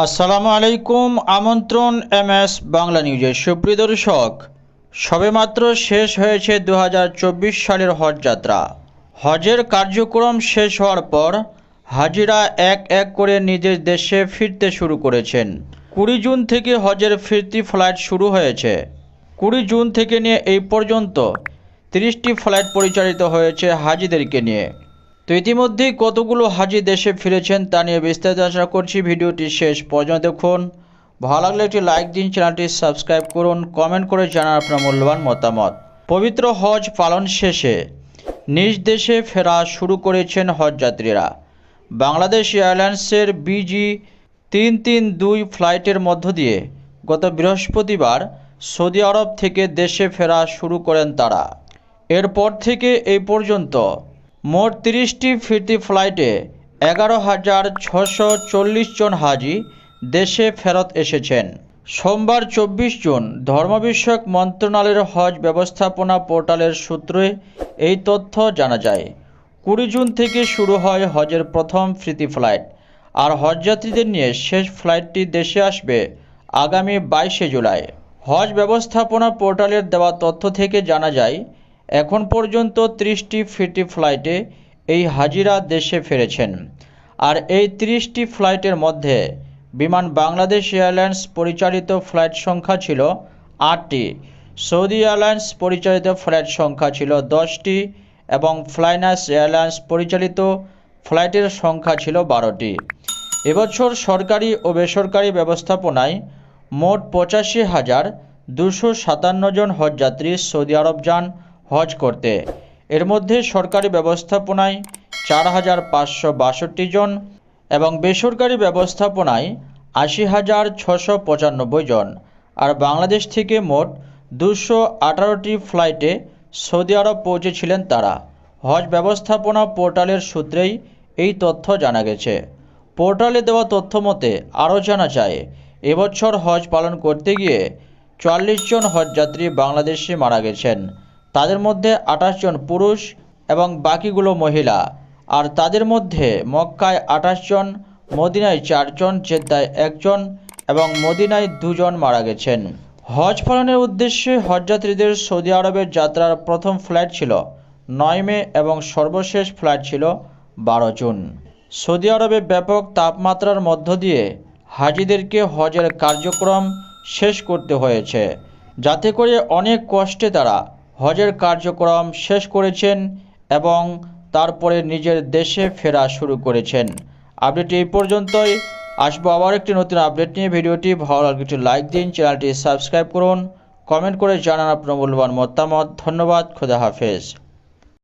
আসসালামু আলাইকুম, আমন্ত্রণ এম এস বাংলা নিউজের সুপ্রিয় দর্শক। সবেমাত্র শেষ হয়েছে দু হাজার চব্বিশ সালের হজ যাত্রা। হজের কার্যক্রম শেষ হওয়ার পর হাজিরা এক এক করে নিজের দেশে ফিরতে শুরু করেছেন। কুড়ি জুন থেকে হজের ফিরতি ফ্লাইট শুরু হয়েছে। কুড়ি জুন থেকে নিয়ে এই পর্যন্ত তিরিশটি ফ্লাইট পরিচালিত হয়েছে হাজিদেরকে নিয়ে। তো ইতিমধ্যেই কতগুলো হাজি দেশে ফিরেছেন তা নিয়ে বিস্তারিত আশা করছি ভিডিওটি শেষ পর্যন্ত দেখুন। ভালো লাগলে একটি লাইক দিন, চ্যানেলটি সাবস্ক্রাইব করুন, কমেন্ট করে জানান আপনার মূল্যবান মতামত। পবিত্র হজ পালন শেষে নিজ দেশে ফেরা শুরু করেছেন হজ যাত্রীরা। বাংলাদেশ এয়ারলাইন্সের বিজি তিন তিন দুই ফ্লাইটের মধ্য দিয়ে গত বৃহস্পতিবার সৌদি আরব থেকে দেশে ফেরা শুরু করেন তারা। এরপর থেকে এই পর্যন্ত মোট তিরিশটি ফিরতি ফ্লাইটে এগারো হাজার ছশো চল্লিশ জন হাজি দেশে ফেরত এসেছেন। সোমবার চব্বিশ জুন ধর্ম বিষয়ক মন্ত্রণালয়ের হজ ব্যবস্থাপনা পোর্টালের সূত্রে এই তথ্য জানা যায়। কুড়ি জুন থেকে শুরু হয় হজের প্রথম ফ্রিতি ফ্লাইট। আর হজযাত্রীদের নিয়ে শেষ ফ্লাইটটি দেশে আসবে আগামী বাইশে জুলাই। হজ ব্যবস্থাপনা পোর্টালের দেওয়া তথ্য থেকে জানা যায় এখন পর্যন্ত ত্রিশটি ফিটি ফ্লাইটে এই হাজিরা দেশে ফিরেছেন। আর এই ত্রিশটি ফ্লাইটের মধ্যে বিমান বাংলাদেশ এয়ারলাইন্স পরিচালিত ফ্লাইট সংখ্যা ছিল আটটি, সৌদি এয়ারলাইন্স পরিচালিত ফ্লাইট সংখ্যা ছিল দশটি এবং ফ্লাইনাস এয়ারলাইন্স পরিচালিত ফ্লাইটের সংখ্যা ছিল বারোটি। এবছর সরকারি ও বেসরকারি ব্যবস্থাপনায় মোট পঁচাশি হাজার দুশো সাতান্ন জন হজযাত্রী সৌদি আরব যান হজ করতে। এর মধ্যে সরকারি ব্যবস্থাপনায় চার হাজার পাঁচশো বাষট্টি জন এবং বেসরকারি ব্যবস্থাপনায় আশি হাজার ছশো পঁচানব্বই জন। আর বাংলাদেশ থেকে মোট দুশো আঠারোটি ফ্লাইটে সৌদি আরব পৌঁছেছিলেন তারা। হজ ব্যবস্থাপনা পোর্টালের সূত্রেই এই তথ্য জানা গেছে। পোর্টালে দেওয়া তথ্য মতে আরও জানা যায়, এবছর হজ পালন করতে গিয়ে চুয়াল্লিশ জন হজযাত্রী বাংলাদেশে মারা গেছেন। তাদের মধ্যে আঠাশ জন পুরুষ এবং বাকিগুলো মহিলা। আর তাদের মধ্যে মক্কায় আঠাশ জন, মদিনায় চারজন জেদ্দায় একজন এবং মদিনায় দুজন মারা গেছেন। হজ পালনের উদ্দেশ্যে হজযাত্রীদের সৌদি আরবের যাত্রার প্রথম ফ্লাইট ছিল নয় মে এবং সর্বশেষ ফ্লাইট ছিল বারো জুন। সৌদি আরবে ব্যাপক তাপমাত্রার মধ্য দিয়ে হাজিদেরকে হজের কার্যক্রম শেষ করতে হয়েছে। যাতে করে অনেক কষ্টে তারা হজের কার্যক্রম শেষ করেছেন এবং তারপরে নিজের দেশে ফেরা শুরু করেছেন। আপডেট এই পর্যন্তই। আসব আবার একটি নতুন আপডেট নিয়ে। ভিডিওটি ভালো লাগলে একটি লাইক দিন, চ্যানেলটি সাবস্ক্রাইব করুন। কমেন্ট করে জানান আপনার মূল্যবান মতামত। ধন্যবাদ, খোদা হাফেজ।